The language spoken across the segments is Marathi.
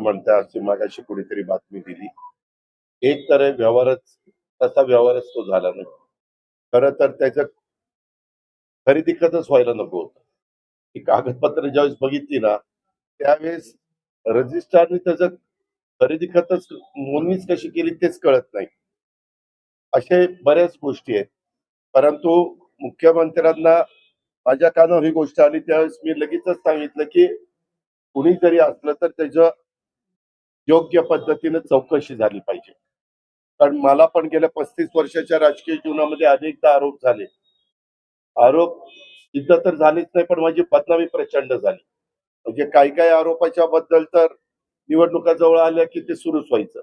तुम्ही म्हणता अशी मागाशी कुणीतरी बातमी दिली. एक तर व्यवहारच तसा व्यवहारच तो झाला नाही. खरं तर त्याचं खरेदी खतच व्हायला नको होतं. ही कागदपत्र ज्यावेळेस बघितली ना त्यावेळेस रजिस्ट्रारने त्याचं खरेदी खतच नोंदणीच कशी केली तेच कळत नाही. असे बऱ्याच गोष्टी आहेत. परंतु मुख्यमंत्र्यांना माझ्या कानावर ही गोष्ट आली त्यावेळेस मी लगेचच सांगितलं की कुणी जरी असलं तर त्याचं योग्य पद्धतीनं चौकशी झाली पाहिजे. कारण मला पण गेल्या पस्तीस वर्षाच्या राजकीय जीवनामध्ये अनेकदा आरोप झाले. आरोप सिद्ध तर झालेच नाही पण माझी बदनामी प्रचंड झाली. म्हणजे काही काही आरोपाच्या बद्दल तर निवडणुका जवळ आल्या की ते सुरूच व्हायचं.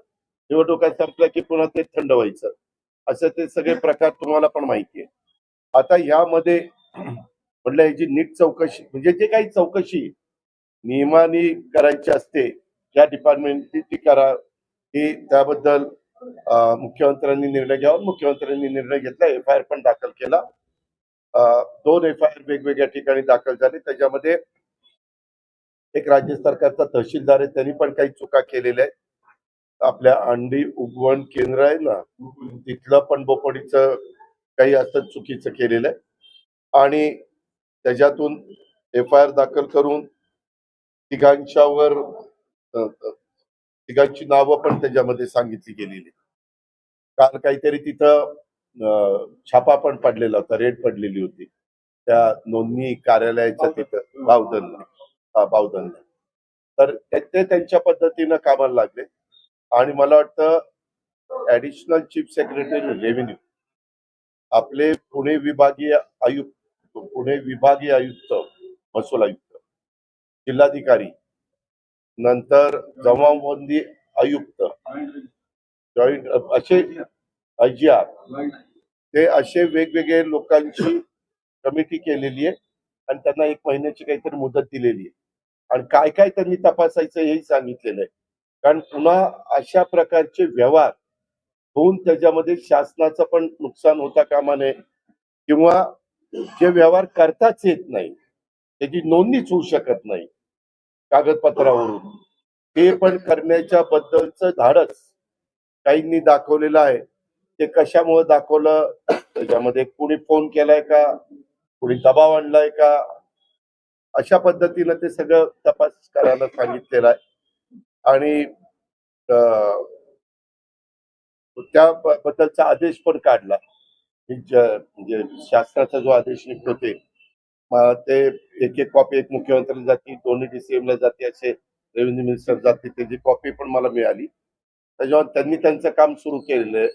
निवडणुका संपल्या की पुन्हा ते थंड व्हायचं. असं ते सगळे प्रकार तुम्हाला पण माहिती आहे. आता ह्यामध्ये म्हटलं याची नीट चौकशी म्हणजे जे काही चौकशी नियमाने करायची असते ज्या डिपार्टमेंटची ती करा ही त्याबद्दल मुख्यमंत्र्यांनी निर्णय घ्यावा. मुख्यमंत्र्यांनी निर्णय घेतला एफ आय आर पण दाखल केला. दोन एफ आय आर वेगवेगळ्या ठिकाणी दाखल झाले. त्याच्यामध्ये एक राज्य सरकारचा तहसीलदार आहे त्यांनी पण काही चुका केलेल्या आहेत. आपल्या अंडी उगवण केंद्र आहे ना तिथलं पण बोपडीचं काही असं चुकीचं केलेलं आहे. आणि त्याच्यातून एफ आय आर दाखल करून तिघांच्यावर तिघांची नावं पण त्याच्यामध्ये सांगितली गेलेली. काल काहीतरी तिथं छापा पण पडलेला होता रेड पडलेली होती. त्या नोंदणी कार्यालयाच्या तिथं बावधनला. बावधनला. तर ते ते त्यांच्या पद्धतीनं कामाला लागले. आणि मला वाटतं ऍडिशनल चीफ सेक्रेटरी रेव्हेन्यू. आपले पुणे विभागीय आयुक्त पुणे विभागीय आयुक्त महसूल आयुक्त जिल्हाधिकारी नंतर जमावबंदी आयुक्त. जॉईंट असे आर. ते असे वेगवेगळे लोकांची कमिटी केलेली आहे आणि त्यांना एक महिन्याची काहीतरी मुदत दिलेली आहे. आणि काय काय त्यांनी तपासायचं हेही सांगितलेलं आहे. कारण पुन्हा अशा प्रकारचे व्यवहार होऊन त्याच्यामध्ये शासनाचं पण नुकसान होता कामा नये किंवा जे व्यवहार करताच येत नाही त्याची नोंदणीच होऊ शकत नाही. कागदपत्रावरून. ते पण करण्याच्या बद्दलचं धाडस काहींनी दाखवलेलं आहे. ते कशामुळे दाखवलं? त्याच्यामध्ये कुणी फोन केलाय का? कुणी दबाव आणलाय का? अशा पद्धतीनं ते सगळं तपास करायला सांगितलेलं आहे. आणि त्याबद्दलचा त्या आदेश पण काढला. म्हणजे, म्हणजे शासनाचा जो आदेश निघतो ते. ते एक एक कॉपी एक मुख्यमंत्री जाती दोन्ही डीसीएमला ला जाते असे रेव्हेन्यू मिनिस्टर जाते त्याची कॉपी पण मला मिळाली. त्याच्यावर त्यांनी त्यांचं काम सुरू केलेलं आहे.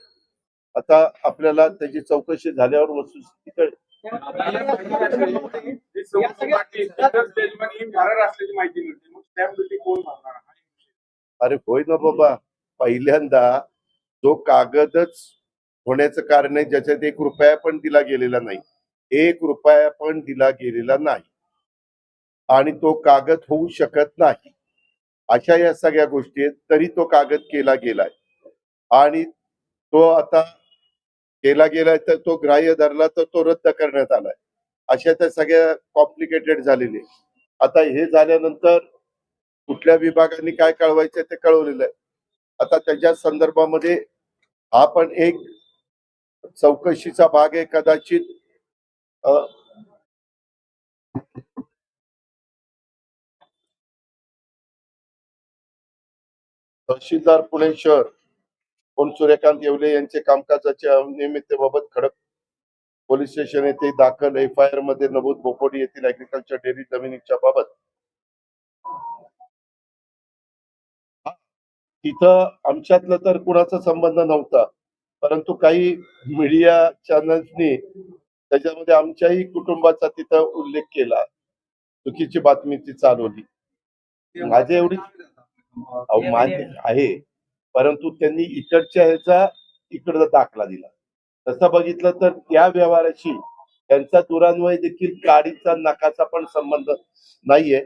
आता आपल्याला त्याची चौकशी झाल्यावर वस्तुस्थिती कळेल अरे होय ना बाबा. पहिल्यांदा जो कागदच होण्याचं कारण आहे ज्याच्यात एक रुपया पण दिला गेलेला नाही. एक रुपया पण दिला गेलेला नाही. आणि तो कागद होऊ शकत नाही. अशा या सगळ्या गोष्टी आहेत तरी तो कागद केला गेलाय. आणि तो आता केला गेलाय तर तो ग्राह्य धरला तर तो रद्द करण्यात आलाय. अशा त्या सगळ्या कॉम्प्लिकेटेड झालेले आता हे झाल्यानंतर कुठल्या विभागाने काय कळवायचं ते कळवलेलं आहे. आता त्याच्या संदर्भामध्ये हा पण एक चौकशीचा भाग आहे कदाचित तहसीलदार पुणे शहर कोण सूर्यकांत येवले यांचे कामकाजाच्या अनियमिततेबाबत खडक पोलीस स्टेशन येथे दाखल एफ आय आरमध्ये नमूद बोपोडी येथील अॅग्रिकल्चर डेअरी जमिनीच्या बाबत. तिथं आमच्यातलं तर कुणाचा संबंध नव्हता परंतु काही मीडिया चॅनल्सनी त्याच्यामध्ये आमच्याही कुटुंबाचा तिथं उल्लेख केला. चुकीची बातमी ती चालवली. माझ्या एवढी मान्य आहे. परंतु त्यांनी इकडच्या ह्याचा इकडचा दाखला दिला. तसं बघितलं तर त्या व्यवहाराशी त्यांचा दुरान्वय देखील गाडीचा नकाचा पण संबंध नाहीये.